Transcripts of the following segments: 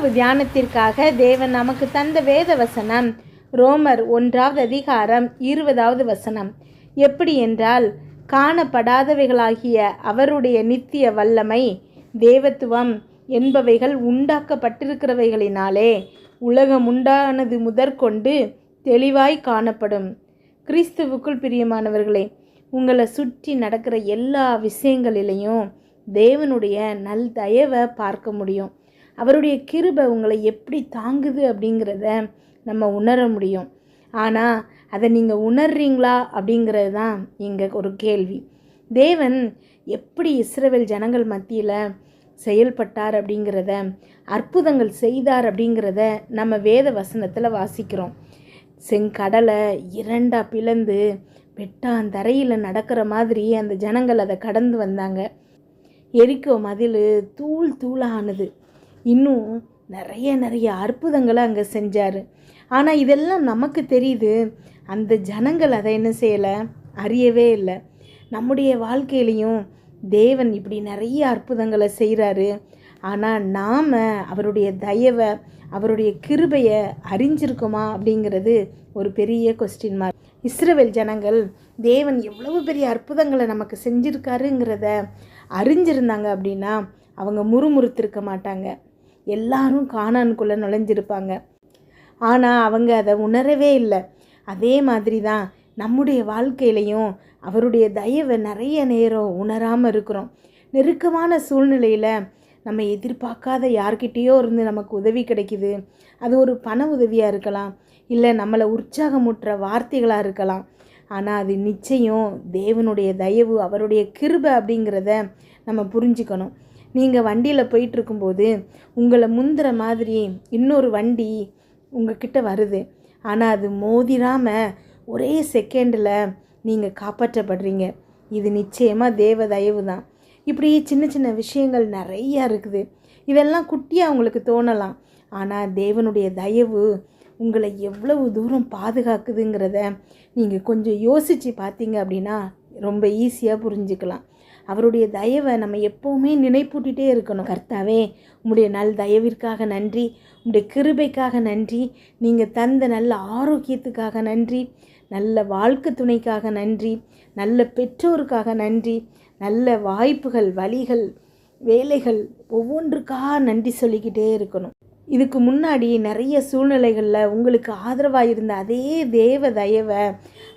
இரவு தியானத்திற்காக தேவன் நமக்கு தந்த வேத வசனம் ரோமர் ஒன்றாவது அதிகாரம் இருபதாவது வசனம். எப்படி என்றால் காணப்படாதவைகளாகிய அவருடைய நித்திய வல்லமை தேவத்துவம் என்பவைகள் உண்டாக்கப்பட்டிருக்கிறவைகளினாலே உலகம் உண்டானது முதற்கொண்டு தெளிவாய் காணப்படும். கிறிஸ்துவுக்குள் பிரியமானவர்களே உங்களை சுற்றி நடக்கிற எல்லா விஷயங்களிலையும் தேவனுடைய நல் தயவை பார்க்க முடியும். அவருடைய கிருபை உங்களை எப்படி தாங்குது அப்படிங்கிறத நம்ம உணர முடியும். ஆனால் அதை நீங்கள் உணர்றீங்களா அப்படிங்கிறது தான் இங்கே ஒரு கேள்வி. தேவன் எப்படி இஸ்ரவேல் ஜனங்கள் மத்தியில் செயல்பட்டார் அப்படிங்கிறத அற்புதங்கள் செய்தார் அப்படிங்கிறத நம்ம வேத வசனத்தில் வாசிக்கிறோம். செங்கடலை இரண்டாக பிளந்து வெட்டாந்தரையில் நடக்கிற மாதிரி அந்த ஜனங்கள் அதை கடந்து வந்தாங்க. எரிக்கோ மதில் தூள் தூளானது. இன்னும் நிறைய நிறைய அற்புதங்களை அங்கே செஞ்சார். ஆனால் இதெல்லாம் நமக்கு தெரியுது. அந்த ஜனங்கள் அதை என்ன செய்யலை? அறியவே இல்லை. நம்முடைய வாழ்க்கையிலையும் தேவன் இப்படி நிறைய அற்புதங்களை செய்கிறாரு ஆனால் நாம் அவருடைய தயவை அவருடைய கிருபையை அறிஞ்சிருக்குமா அப்படிங்கிறது ஒரு பெரிய கொஸ்டின் மார்க் இஸ்ரவேல் ஜனங்கள் தேவன் எவ்வளவு பெரிய அற்புதங்களை நமக்கு செஞ்சுருக்காருங்கிறத அறிஞ்சிருந்தாங்க அப்படின்னா அவங்க முறுமுறுத்திருக்க மாட்டாங்க. எல்லாரும் காணான்குள்ளே நுழைஞ்சிருப்பாங்க. ஆனால் அவங்க அதை உணரவே இல்லை. அதே மாதிரி தான் நம்முடைய வாழ்க்கையிலையும் அவருடைய தயவை நிறைய நேரம் உணராமல் இருக்கிறோம். நெருக்கமான சூழ்நிலையில் நம்ம எதிர்பார்க்காத யார்கிட்டேயோ இருந்து நமக்கு உதவி கிடைக்குது. அது ஒரு பண உதவியாக இருக்கலாம் இல்லை நம்மளை உற்சாகமூட்டுற வார்த்தைகளாக இருக்கலாம். ஆனால் அது நிச்சயம் தேவனுடைய தயவு அவருடைய கிருபை அப்படிங்கிறத நம்ம புரிஞ்சுக்கணும். நீங்கள் வண்டியில் போயிட்டுருக்கும்போது உங்களை முந்துற மாதிரி இன்னொரு வண்டி உங்ககிட்ட வருது. ஆனால் அது மோதிராமல் ஒரே செகண்டில் நீங்கள் காப்பாற்றப்படுறீங்க. இது நிச்சயமாக தேவ தயவு தான். இப்படி சின்ன சின்ன விஷயங்கள் நிறையா இருக்குது. இதெல்லாம் குட்டியாக உங்களுக்கு தோணலாம். ஆனால் தேவனுடைய தயவு உங்களை எவ்வளவு தூரம் பாதுகாக்குதுங்கிறத நீங்கள் கொஞ்சம் யோசித்து பார்த்தீங்க அப்படின்னா ரொம்ப ஈஸியாக புரிஞ்சுக்கலாம். அவருடைய தயவை நம்ம எப்போவுமே நினைப்பூட்டிகிட்டே இருக்கணும். கர்த்தாவே உங்களுடைய நல் தயவிற்காக நன்றி. உங்களுடைய கிருபைக்காக நன்றி. நீங்கள் தந்த நல்ல ஆரோக்கியத்துக்காக நன்றி. நல்ல வாழ்க்கை துணைக்காக நன்றி. நல்ல பெற்றோருக்காக நன்றி. நல்ல வாய்ப்புகள் வழிகள் வேலைகள் ஒவ்வொன்றுக்காக நன்றி சொல்லிக்கிட்டே இருக்கணும். இதுக்கு முன்னாடி நிறைய சூழ்நிலைகளில் உங்களுக்கு ஆதரவாக இருந்த அதே தேவ தயவை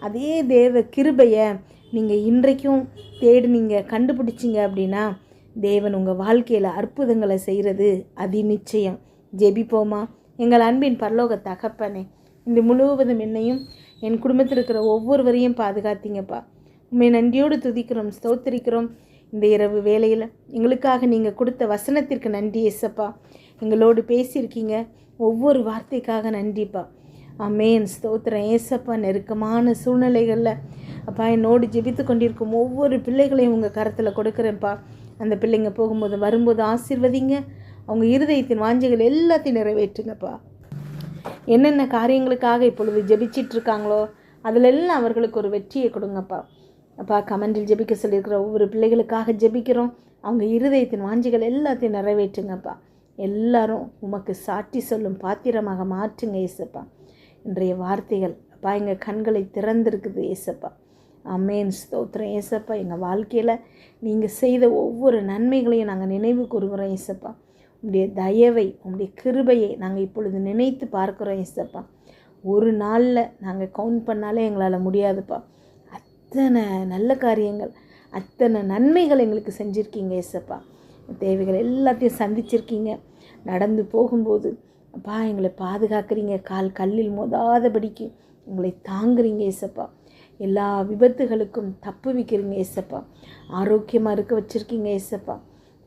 அதே தேவ கிருபையை நீங்கள் இன்றைக்கும் தேடி நீங்கள் கண்டுபிடிச்சிங்க அப்படின்னா தேவன் உங்கள் வாழ்க்கையில் அற்புதங்களை செய்கிறது அதி நிச்சயம் ஜெபிப்போமா? எங்கள் அன்பின் பரலோக தகப்பனே இந்த முழுவதும் என்னையும் என் குடும்பத்தில் இருக்கிற ஒவ்வொருவரையும் பாதுகாத்தீங்கப்பா. உண்மை நன்றியோடு துதிக்கிறோம் ஸ்தோத்திரிக்கிறோம். இந்த இரவு வேலையில் எங்களுக்காக நீங்கள் கொடுத்த வசனத்திற்கு நன்றி எசப்பா எங்களோடு பேசியிருக்கீங்க. ஒவ்வொரு வார்த்தைக்காக நன்றிப்பா. அமேன் ஸ்தோத்திரம். ஏசப்பா நெருக்கமான சூழ்நிலைகளில் அப்பா என்னோடு ஜெபித்து கொண்டிருக்கும் ஒவ்வொரு பிள்ளைகளையும் உங்கள் கரத்தில் கொடுக்குறேன்ப்பா. அந்த பிள்ளைங்க போகும்போது வரும்போது ஆசிர்வதிங்க. அவங்க இருதயத்தின் வாஞ்சைகள் எல்லாத்தையும் நிறைவேற்றுங்கப்பா. என்னென்ன காரியங்களுக்காக இப்பொழுது ஜெபிச்சிட்ருக்காங்களோ அதில் அதிலெல்லாம் அவர்களுக்கு ஒரு வெற்றியை கொடுங்கப்பா. அப்பா கமெண்டில் ஜெபிக்க சொல்லியிருக்கிற ஒவ்வொரு பிள்ளைகளுக்காக ஜெபிக்கிறோம். அவங்க இருதயத்தின் வாஞ்சிகள் எல்லாத்தையும் நிறைவேற்றுங்கப்பா. எல்லாரும் உமக்கு சாட்டி சொல்லும் பாத்திரமாக மாற்றுங்க ஏசப்பா. இன்றைய வார்த்தைகள். அப்பா எங்கள் கண்களை திறந்திருக்குது ஏசப்பா. அம்மேன் ஸ்தோத்திரம். ஏசப்பா எங்கள் வாழ்க்கையில் நீங்கள் செய்த ஒவ்வொரு நன்மைகளையும் நாங்கள் நினைவு கூறுகிறோம் ஏசப்பா. உங்களுடைய தயவை உங்களுடைய கிருபையை நாங்கள் இப்பொழுது நினைத்து பார்க்குறோம் ஏசப்பா. ஒரு நாளில் நாங்கள் கவுண்ட் பண்ணாலே எங்களால் முடியாதுப்பா. அத்தனை நல்ல காரியங்கள் அத்தனை நன்மைகள் எங்களுக்கு செஞ்சுருக்கீங்க ஏசப்பா. தேவைகள் எல்லாத்தையும் சந்திச்சிருக்கீங்க. நடந்து போகும்போது அப்பா எங்களை பாதுகாக்கிறீங்க. கால் கல்லில் மோதாதபடிக்கு உங்களை தாங்குறீங்க ஏசப்பா. எல்லா விபத்துகளுக்கும் தப்பு வைக்கிறீங்க ஏசப்பா. ஆரோக்கியமாக இருக்க வச்சுருக்கீங்க ஏசப்பா.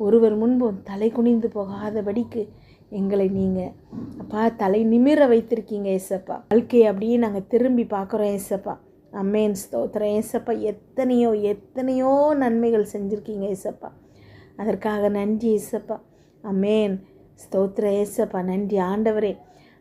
ஒருவர் முன்பும் தலை குனிந்து போகாதபடிக்கு எங்களை நீங்கள் அப்பா தலை நிமிர வைத்திருக்கீங்க ஏசப்பா. வாழ்க்கையை அப்படியே நாங்கள் திரும்பி பார்க்குறோம் ஏசப்பா. அம்மேன் ஸ்தோத்திரம். ஏசப்பா எத்தனையோ எத்தனையோ நன்மைகள் செஞ்சுருக்கீங்க ஏசப்பா. அதற்காக நன்றி ஏசப்பா. அம்மேன். ஸ்தோத்திர ஏசப்பா. நன்றி ஆண்டவரே.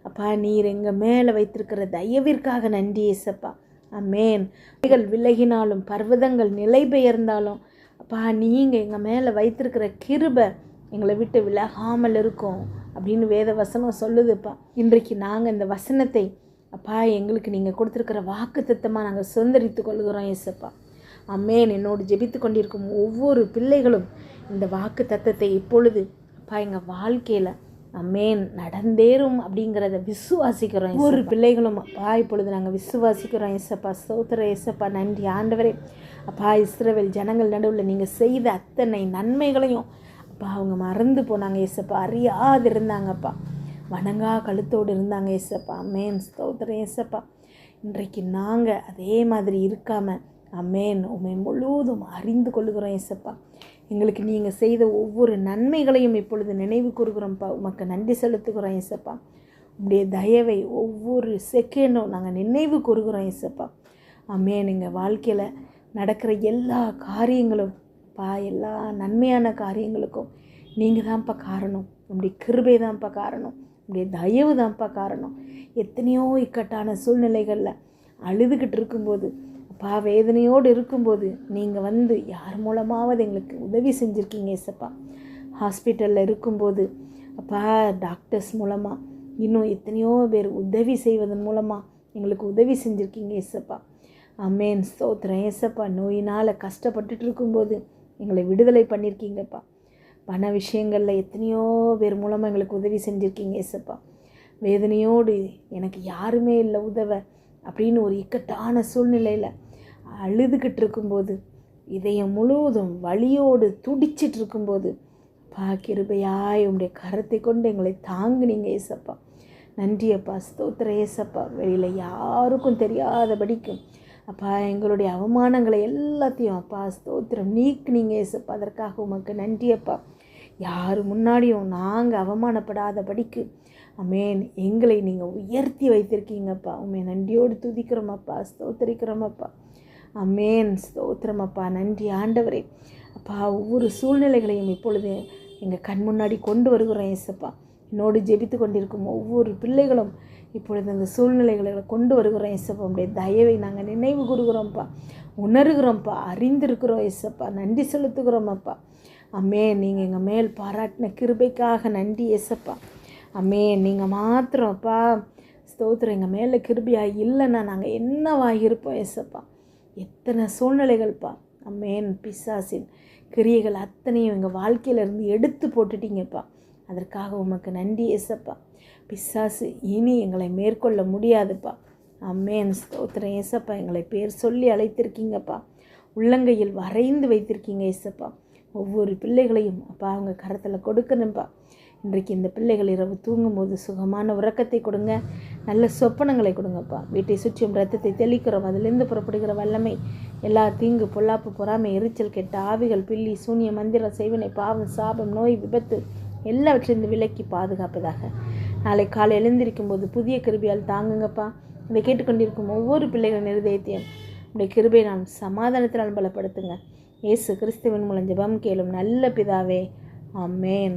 அப்பா நீர் எங்கள் மேலே வைத்திருக்கிற தயவிற்காக நன்றி ஏசப்பா. அம்மேன் மலைகள் விலகினாலும் பர்வதங்கள் நிலை பெயர்ந்தாலும் அப்பா நீங்கள் எங்கள் மேலே வைத்திருக்கிற கிருபை எங்களை விட்டு விலகாமல் இருக்கும் அப்படின்னு வேத வசனம் சொல்லுதுப்பா. இன்றைக்கு நாங்கள் இந்த வசனத்தை அப்பா எங்களுக்கு நீங்கள் கொடுத்துருக்கிற வாக்கு தத்தமாக நாங்கள் சுதந்திரித்து கொள்கிறோம் ஏசப்பா. அம்மேன் என்னோடு ஜெபித்து கொண்டிருக்கும் ஒவ்வொரு பிள்ளைகளும் இந்த வாக்கு தத்தத்தை இப்பொழுது அப்பா எங்கள் வாழ்க்கையில் அம்மேன் நடந்தேறும் அப்படிங்கிறத விசுவாசிக்கிறோம் ஒரு பிள்ளைகளும் அப்பா இப்பொழுது நாங்கள் விசுவாசிக்கிறோம் ஏசப்பா ஸ்தோத்திர ஏசப்பா நன்றி ஆண்டவரே. அப்பா இஸ்ரவேல் ஜனங்கள் நடுவில் நீங்கள் செய்த அத்தனை நன்மைகளையும் அப்பா அவங்க மறந்து போனாங்க ஏசப்பா அறியாது இருந்தாங்கப்பா. வணங்கா கழுத்தோடு இருந்தாங்க ஏசப்பா அம்மேன் ஸ்தோத்திரம் ஏசப்பா இன்றைக்கு நாங்கள் அதே மாதிரி இருக்காமல் அம்மேன் உண்மை முழுவதும் அறிந்து கொள்கிறோம் ஏசப்பா எங்களுக்கு நீங்கள் செய்த ஒவ்வொரு நன்மைகளையும் இப்பொழுது நினைவு கூறுகிறோம்ப்பா. உமக்கு நன்றி செலுத்துகிறோம் இசப்பா உடைய தயவை ஒவ்வொரு செகண்டும் நாங்கள் நினைவு கூறுகிறோம் இசப்பா அம்மேன் எங்கள் வாழ்க்கையில் நடக்கிற எல்லா காரியங்களும் பா எல்லா நன்மையான காரியங்களுக்கும் நீங்கள் தான்ப்பா காரணம். உங்களுடைய கிருபை தான்ப்பா காரணம். உங்களுடைய தயவு தான்ப்பா காரணம். எத்தனையோ இக்கட்டான சூழ்நிலைகளில் அழுதுகிட்டு இருக்கும்போது அப்பா வேதனையோடு இருக்கும்போது நீங்கள் வந்து யார் மூலமாவது எங்களுக்கு உதவி செஞ்சுருக்கீங்க ஏசப்பா. ஹாஸ்பிட்டலில் இருக்கும்போது அப்பா டாக்டர்ஸ் மூலமாக இன்னும் எத்தனையோ பேர் உதவி செய்வதன் மூலமாக எங்களுக்கு உதவி செஞ்சுருக்கீங்க ஏசப்பா. அம்மேன் ஸ்தோத்திரம். ஏசப்பா நோயினால் கஷ்டப்பட்டுட்டு இருக்கும்போது எங்களை விடுதலை பண்ணியிருக்கீங்கப்பா பண விஷயங்களில் எத்தனையோ பேர் மூலமாக எங்களுக்கு உதவி செஞ்சுருக்கீங்க ஏசப்பா. வேதனையோடு எனக்கு யாருமே இல்லை உதவ அப்படின்னு ஒரு இக்கட்டான சூழ்நிலையில் அழுதுகிட்டு இருக்கும்போது இதயம் முழுவதும் வழியோடு துடிச்சிட்டு இருக்கும்போது பா கிருபையாய் உங்களுடைய கரத்தை கொண்டு எங்களை தாங்குனீங்க ஏசப்பா. நன்றி அப்பா. ஸ்தோத்திர ஏசப்பா. வெளியில் யாருக்கும் தெரியாதபடிக்கும் அப்பா எங்களுடைய அவமானங்களை எல்லாத்தையும் அப்பா ஸ்தோத்திரம் நீக்குனீங்க ஏசப்பா. அதற்காக உமக்கு நன்றி அப்பா. யார் முன்னாடியும் நாங்கள் அவமானப்படாதபடிக்கு அமேன். எங்களை நீங்கள் உயர்த்தி வைத்திருக்கீங்கப்பா உண்மை நன்றியோடு துதிக்கிறோமப்பா ஸ்தோத்திரிக்கிறோமப்பா அமேன் ஸ்தோத்திரமப்பா நன்றி ஆண்டவரே. அப்பா ஒவ்வொரு சூழ்நிலைகளையும் இப்பொழுது எங்கள் கண் முன்னாடி கொண்டு வருகிறோம் ஏசப்பா என்னோடு ஜெபித்து கொண்டிருக்கும் ஒவ்வொரு பிள்ளைகளும் இப்பொழுது அந்த சூழ்நிலைகளை கொண்டு வருகிறோம் ஏசப்பா உடைய தயவை நாங்கள் நினைவு கூறுகிறோம்ப்பா. உணர்கிறோம்ப்பா. அறிந்திருக்கிறோம் ஏசப்பா நன்றி செலுத்துகிறோம் அப்பா. அம்மே நீங்கள் எங்கள் மேல் பாராட்டின கிருபைக்காக நன்றி ஏசப்பா அம்மே நீங்கள் மாத்திரம்ப்பா ஸ்தோத்திரம். எங்கள் மேலே கிருபியாக இல்லைன்னா நாங்கள் என்னவாக இருப்போம் ஏசப்பா எத்தனை சூழ்நிலைகள்ப்பா. அம்மேன் பிசாசின் கிரியைகள் அத்தனையும் எங்கள் வாழ்க்கையிலேருந்து எடுத்து போட்டுட்டீங்கப்பா. அதற்காக உமக்கு நன்றி ஏசப்பா. பிசாசு இனி எங்களை மேற்கொள்ள முடியாதுப்பா. அம்மேன் ஸ்தோத்திரம் ஏசப்பா எங்களை பேர் சொல்லி அழைத்திருக்கீங்கப்பா. உள்ளங்கையில் வரைந்து வைத்திருக்கீங்க ஏசப்பா. ஒவ்வொரு பிள்ளைகளையும் அப்பா அவங்க கரத்தில் கொடுக்கணும்ப்பா இன்றைக்கு இந்த பிள்ளைகள் இரவு தூங்கும்போது சுகமான உறக்கத்தை கொடுங்க. நல்ல சொப்பனங்களை கொடுங்கப்பா. வீட்டை சுற்றியும் ரத்தத்தை தெளிக்கிறோம். அதிலிருந்து புறப்படுகிற வல்லமை எல்லா தீங்கு பொல்லாப்பு பொறாமை எரிச்சல் கெட்ட ஆவிகள் பில்லி சூனிய மந்திர செய்வினை பாவம் சாபம் நோய் விபத்து எல்லாவற்றிலிருந்து விலக்கி பாதுகாப்பதாக. நாளை காலை எழுந்திருக்கும் போது புதிய கிருபியால் தாங்குங்கப்பா. இதை கேட்டுக்கொண்டிருக்கும் ஒவ்வொரு பிள்ளைகளின் இருதயத்தையும் உடைய கிருபை நாம் சமாதானத்தினால் பலப்படுத்துங்க. இயேசு கிறிஸ்துவின் மூலம் ஜெபம் கேளும் நல்ல பிதாவே. ஆமேன்.